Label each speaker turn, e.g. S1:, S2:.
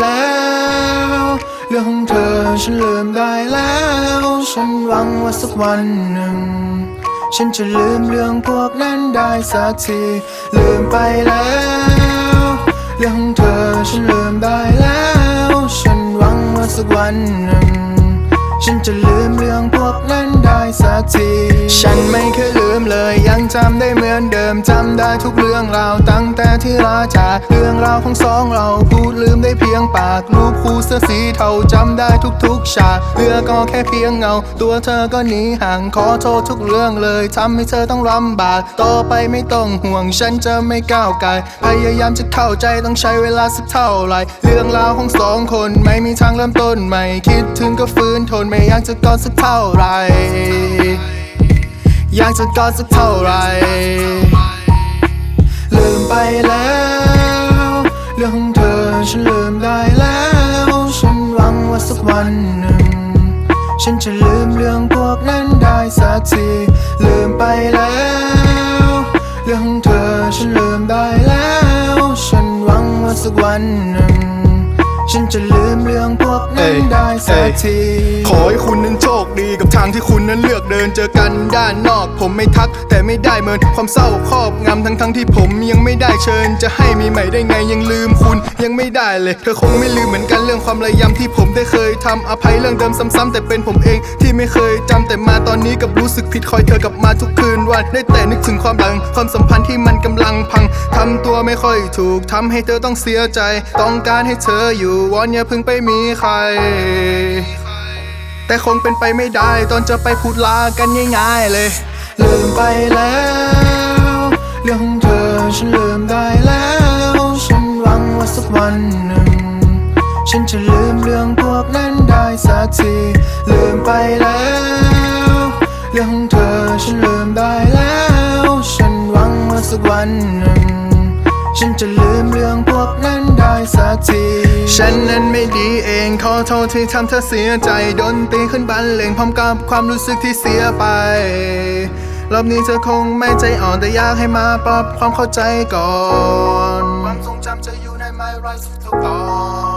S1: แล้ว เรื่องของเธอฉันลืมได้แล้ว ฉันหวังว่าสักวันหนึ่ง ฉันจะลืมเรื่องพวกนั้นได้สักที ลืมไปแล้ว เรื่องของเธอฉันลืมได้แล้ว ฉันหวังว่าสักวันหนึ่ง ฉันจะลืมเรื่องพวกนั้นได้สั ที ฉันไม่เคยลืมเลย ยังจำได้เหมือนเดิมจำได้ทุกเรื่องราวตั้งแต่ที่ลาจากเรื่องราวของสองเราพูดลืมได้เพียงปากรูปคู่เสื้อสีเทาจำได้ทุกๆฉากเรือก็แค่เพียงเงา ตัวเธอก็หนีห่างขอโทษทุกเรื่องเลยทำให้เธอต้องลำบาก ต่อไปไม่ต้องห่วงฉันจะไม่ก้าวไกลพยายามจะเข้าใจต้องใช้เวลาสักเท่าไหร่เรื่องราวของสองคนไม่มีทางเริ่มต้นใหม่ คิดถึงก็ฟื้นทนไม่อยากจะกอดสักเท่าไหร่อยากจะกอดสักเท่าไหร่ลืมไปแล้ว เรื่องของเธอฉันลืมได้แล้ว ฉันหวังว่าสักวันหนึ่ง ฉันจะลืมเรื่องพวกนั้นได้สักที ลืมไปแล้ว เรื่องของเธอฉันลืมได้แล้ว ฉันหวังว่าสักวันหนึ่งฉันจะลืมเรื่องพวกนั้นได้สักที
S2: ขอให้คุณนั้นโชคดีางที่คุณนั้นเลือกเดินเจอกันด้านนอก ผมไม่ทัก แต่ไม่ได้เมินความเศร้าครอบงำทั้งทั้งที่ผมยังไม่ได้เชิญ จะให้มีใหม่ได้ไงยังลืมคุณยังไม่ได้เลย เธอคงไม่ลืมเหมือนกันเรื่องความระยำที่ผมได้เคยทำอภัยเรื่องเดิมซ้ำๆแต่เป็นผมเองที่ไม่เคยจำแต่มาตอนนี้กับรู้สึกผิดคอยเธอกลับมาทุกคืนวันได้แต่นึกถึงความหลังความสัมพันธ์ที่มันกำลังพังทำตัวไม่ค่อยถูกทำให้เธอต้องเสียใจ ต้องการให้เธออยู่วอนอย่าเพิ่งไปมีใคร แต่คงเป็นไปไม่ได้ ตอนจะไปพูดลากันง่ายๆเลย
S1: ลืมไปแล้ว เรื่องของเธอฉันลืมได้แล้ว ฉันหวังว่าสักวันหนึ่ง ฉันจะลืมเรื่องพวกนั้นได้สักที ลืมไปแล้ว เรื่องของเธอฉันลืมได้แล้ว ฉันหวังว่าสักวันหนึ่ง ฉันจะลืมเรื่องพวกนั้นได้สักที
S2: ฉันนั้นไม่ดีเองขอโทษที่ทำเธอเสียใจดนตีขึ้นบันเลงพร้อมกับความรู้สึกที่เสียไป รอบนี้เธอคงไม่ใจอ่อนแต่อยากให้มาปรับความเข้าใจก่อน
S1: ความทรงจำจะอยู่ในไมไรทุกตอน